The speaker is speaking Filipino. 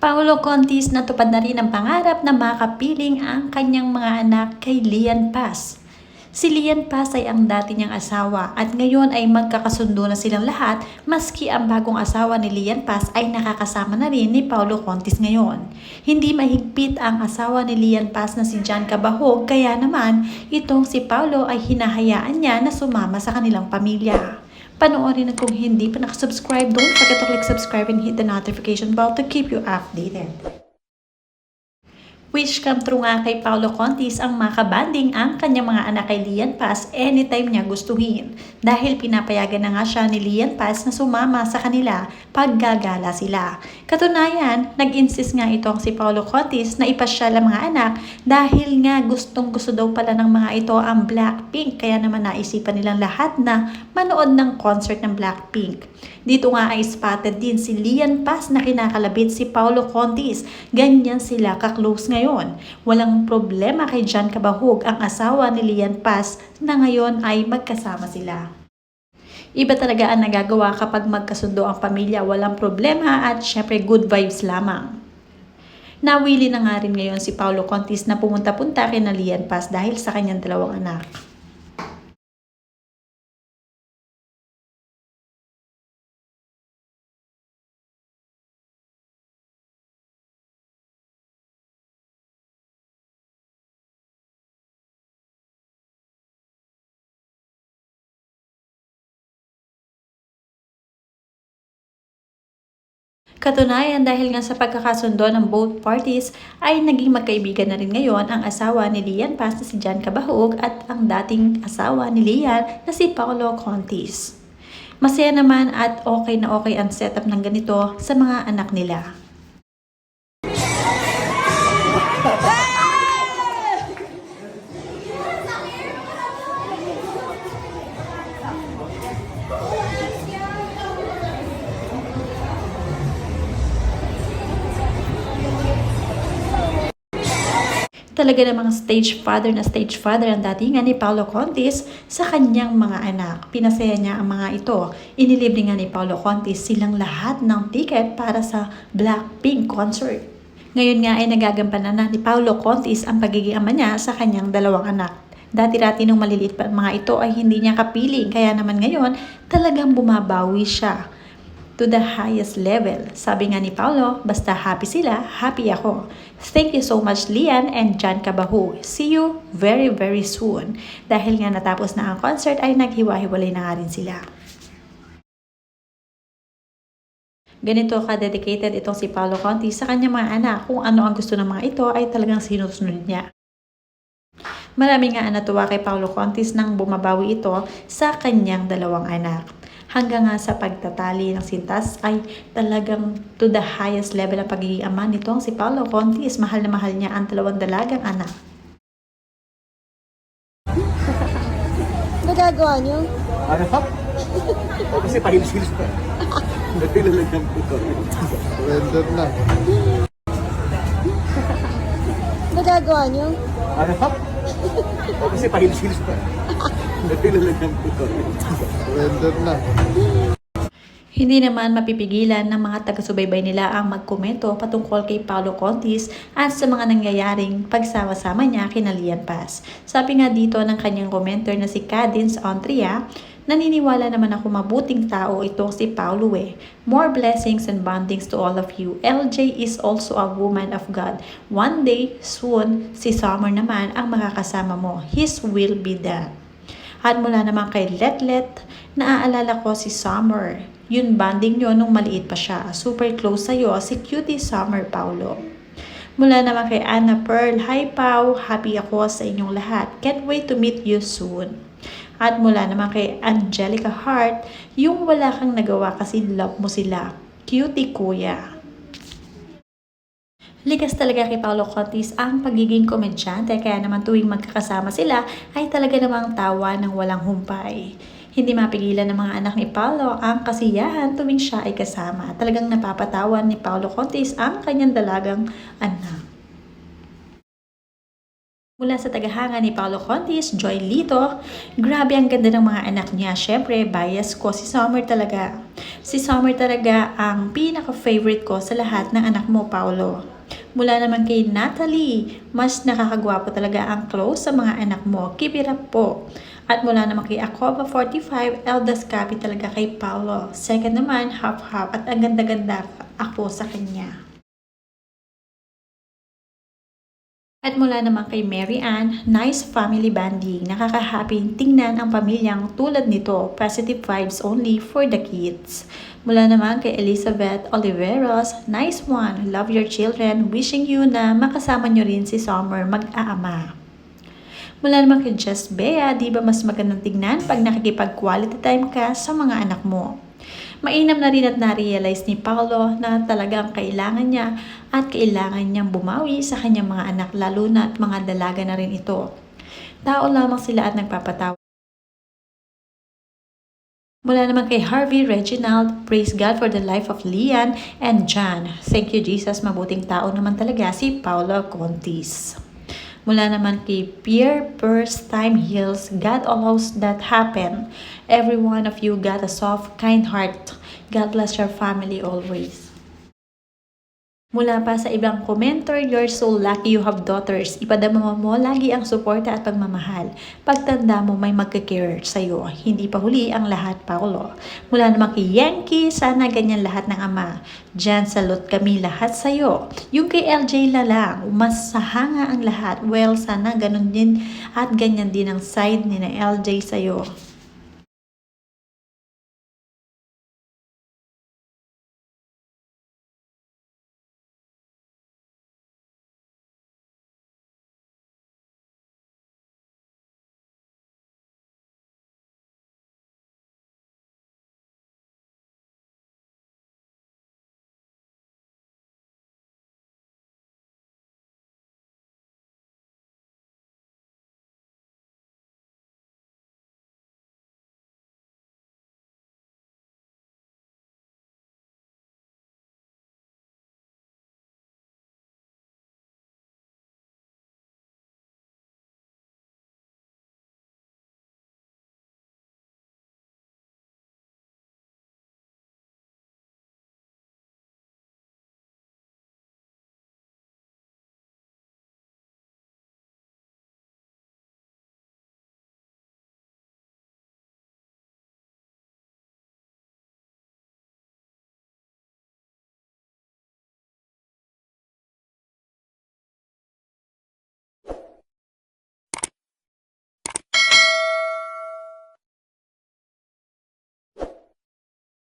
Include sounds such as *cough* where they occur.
Paolo Contis natupad na rin ang pangarap na makapiling ang kanyang mga anak kay Lian Paz. Si Lian Paz ay ang dati niyang asawa at ngayon ay magkakasundo na silang lahat maski ang bagong asawa ni Lian Paz ay nakakasama na rin ni Paolo Contis ngayon. Hindi mahigpit ang asawa ni Lian Paz na si John Cabahog kaya naman itong si Paolo ay hinahayaan niya na sumama sa kanilang pamilya. Panoorin at kung hindi pa nakasubscribe, don't forget to click subscribe and hit the notification bell to keep you updated. Wish come true nga kay Paolo Contis ang makabanding ang kanyang mga anak kay Lian Paz anytime niya gustuhin. Dahil pinapayagan na nga siya ni Lian Paz na sumama sa kanila pag gagala sila. Katunayan, nag-insist nga itong si Paolo Contis na ipasyal ang mga anak dahil nga gustong gusto daw pala ng mga ito ang Blackpink. Kaya naman naisipan nilang lahat na manood ng concert ng Blackpink. Dito nga ay spotted din si Lian Paz na kinakalabit si Paolo Contis. Ganyan sila ka-close ngayon. Walang problema kay John Cabahug, ang asawa ni Lian Paz na ngayon ay magkasama sila. Iba talaga ang nagagawa kapag magkasundo ang pamilya, walang problema at syempre good vibes lamang. Nawili na nga rin ngayon si Paolo Contis na pumunta-punta kay Lian Paz dahil sa kanyang dalawang anak. Katunayan dahil nga sa pagkakasundo ng both parties ay naging magkaibigan na rin ngayon ang asawa ni Lian Paz na si John Cabahog at ang dating asawa ni Lian na si Paolo Contis. Masaya naman at okay na okay ang setup ng ganito sa mga anak nila. Talaga namang stage father na stage father ang datingan ni Paolo Contis sa kanyang mga anak. Pinasaya niya ang mga ito. Inilibre nga ni Paolo Contis silang lahat ng ticket para sa Blackpink concert. Ngayon nga ay nagagampanan na ni Paolo Contis ang pagiging ama niya sa kanyang dalawang anak. Dati-dati nung maliliit pa mga ito ay hindi niya kapiling kaya naman ngayon talagang bumabawi siya to the highest level. Sabi nga ni Paulo, basta happy sila, happy ako. Thank you so much Lian and John Cabahu. See you very very soon. Dahil nga natapos na ang concert ay naghiwa-hiwalay na nga rin sila. Ganito ka-dedicated itong si Paolo Conti sa kanyang mga anak. Kung ano ang gusto ng mga ito ay talagang sinusunod niya. Marami nga natuwa kay Paolo Contis nang bumabawi ito sa kanyang dalawang anak. Hanggang nga sa pagtatali ng sintas ay talagang to the highest level ang pagiging ama nitong si Paolo Contis. Mahal na mahal niya ang dalawang dalagang anak. Nagagawa niyo? Ano pa? O, kasi pahilis-hilis pa. Napilalagyan po kami. Render na. Nagagawa niyo? Ano pa? O, kasi pahilis-hilis pa. *laughs* Napilalagyan po kami. Render na. Hindi naman mapipigilan ng mga taga-subaybay nila ang magkomento patungkol kay Paolo Contis at sa mga nangyayaring pagsama-sama niya kina Lian Paz. Sabi nga dito ng kanyang commenter na si Cadence Ontria, naniniwala naman ako mabuting tao itong si Paulo eh. More blessings and bondings to all of you. LJ is also a woman of God. One day, soon, si Summer naman ang makakasama mo. His will be done. At mula naman kay Letlet, naaalala ko si Summer. Yun banding nyo nung maliit pa siya. Super close sa'yo, si Cutie Summer Paulo. Mula naman kay Anna Pearl, Hi Pau, happy ako sa inyong lahat. Can't wait to meet you soon. At mula naman kay Angelica Hart, yung wala kang nagawa kasi love mo sila. Cutie kuya. Likas talaga kay Paolo Contis ang pagiging komedyante kaya naman tuwing magkakasama sila ay talaga namang tawa ng walang humpay. Hindi mapigilan ng mga anak ni Paolo ang kasiyahan tuwing siya ay kasama. Talagang napapatawan ni Paolo Contis ang kanyang dalagang anak. Mula sa tagahanga ni Paolo Contis, Joy Lito, grabe ang ganda ng mga anak niya. Siyempre, bias ko si Summer talaga. Si Summer talaga ang pinaka-favorite ko sa lahat ng anak mo, Paolo. Mula naman kay Natalie, mas nakakagwapo talaga ang close sa mga anak mo. Keep it up po. At mula naman kay Acoba 45, Eldas Capi talaga kay Paolo. Second naman, half-half at ang ganda-ganda ako sa kanya. At mula naman kay Mary Ann, nice family bonding. Nakaka-happy tingnan ang pamilyang tulad nito. Positive vibes only for the kids. Mula naman kay Elizabeth Oliveros, nice one. Love your children. Wishing you na makasama nyo rin si Summer mag-aama. Mula naman kay Just Bea, di ba mas magandang tignan pag nakikipag-quality time ka sa mga anak mo? Mainam na rin at na-realize ni Paolo na talagang kailangan niya at kailangan niyang bumawi sa kanyang mga anak lalo na at mga dalaga na rin ito. Tao lamang sila at nagpapatawa. Mula naman kay Harvey Reginald, praise God for the life of Lian and John. Thank you Jesus, mabuting tao naman talaga si Paolo Contis. Mula naman kay Pierre First Time Hills, God allows that happen. Every one of you got a soft, kind heart. God bless your family always. Mula pa sa ibang commenter, you're so lucky you have daughters. Ipadama mo lagi ang suporta at pagmamahal. Pagtanda mo may magkakare sa'yo. Hindi pa huli ang lahat, Paolo. Mula naman kay Yankee, sana ganyan lahat ng ama. Diyan salot kami lahat sa'yo. Yung kay LJ la lang, mas sahanga ang lahat. Well, sana ganun din at ganyan din ang side ni na LJ sa'yo.